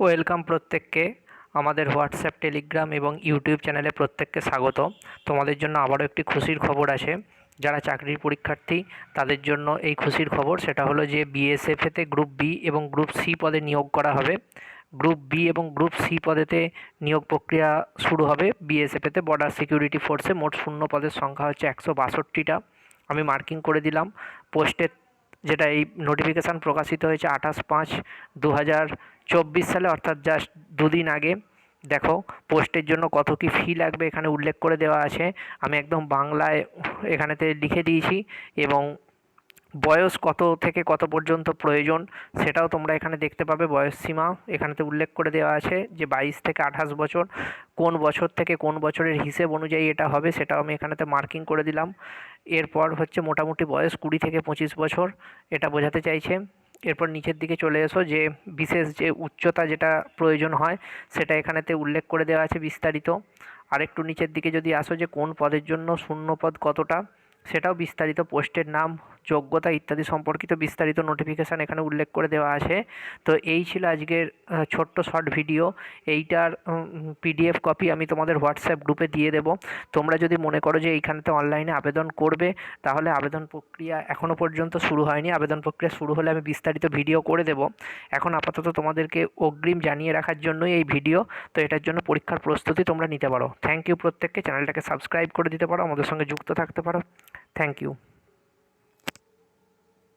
Welcome প্রত্যেককে। আমাদের WhatsApp, Telegram এবং ইউটিউব চ্যানেলে প্রত্যেককে স্বাগত তোমাদের জন্য আবারও একটি খুশির খবর আছে। যারা চাকরির পরীক্ষার্থী, তাদের জন্য এই খুশির খবর সেটা হলো যে বিএসএফেতে গ্রুপ বি এবং গ্রুপ সি পদে নিয়োগ করা হবে। গ্রুপ বি এবং গ্রুপ সি পদেতে নিয়োগ প্রক্রিয়া শুরু হবে। বিএসএফেতে বর্ডার সিকিউরিটি ফোর্সে মোট শূন্য পদের সংখ্যা হচ্ছে একশো বাষট্টিটা। আমি মার্কিং করে দিলাম। পোস্টের যেটা এই নোটিফিকেশান প্রকাশিত হয়েছে আঠাশ পাঁচ দু হাজার চব্বিশ সালে, অর্থাৎ জাস্ট দুদিন আগে। দেখো, পোস্টের জন্য কত কি ফি লাগবে এখানে উল্লেখ করে দেওয়া আছে। আমি একদম বাংলায় এখানেতে লিখে দিয়েছি এবং বয়স কত থেকে কত পর্যন্ত প্রয়োজন সেটাও তোমরা এখানে দেখতে পাবে। বয়স সীমা এখানেতে উল্লেখ করে দেওয়া আছে যে বাইশ থেকে আঠাশ বছর, কোন বছর থেকে কোন বছরের হিসেব অনুযায়ী এটা হবে সেটাও আমি এখানেতে মার্কিং করে দিলাম। এরপর হচ্ছে মোটামুটি বয়স কুড়ি থেকে পঁচিশ বছর, এটা বোঝাতে চাইছে। এরপর নিচের দিকে চলে এসো যে বিশেষ যে উচ্চতা যেটা প্রয়োজন হয় সেটা এখানেতে উল্লেখ করে দেওয়া আছে বিস্তারিত। আরেকটু নিচের দিকে যদি আসো যে কোন পদের জন্য শূন্য পদ কতটা সেটাও বিস্তারিত পোস্টের নাম, যোগ্যতা ইত্যাদি সম্পর্কিত বিস্তারিত নোটিফিকেশান এখানে উল্লেখ করে দেওয়া আছে। তো এই ছিল আজকের ছোট্ট শর্ট ভিডিও এইটার পিডিএফ কপি আমি তোমাদের হোয়াটসঅ্যাপ গ্রুপে দিয়ে দেবো। তোমরা যদি মনে করো যে এইখানেতে অনলাইনে আবেদন করবে, তাহলে আবেদন প্রক্রিয়া এখনও পর্যন্ত শুরু হয়নি। আবেদন প্রক্রিয়া শুরু হলে আমি বিস্তারিত ভিডিও করে দেব। এখন আপাতত তোমাদেরকে অগ্রিম জানিয়ে রাখার জন্যই এই ভিডিও তো এটার জন্য পরীক্ষার প্রস্তুতি তোমরা নিতে পারো। থ্যাংক ইউ প্রত্যেককে। চ্যানেলটাকে সাবস্ক্রাইব করে দিতে পারো। আমাদের সঙ্গে যুক্ত থাকতে পারো। Thank you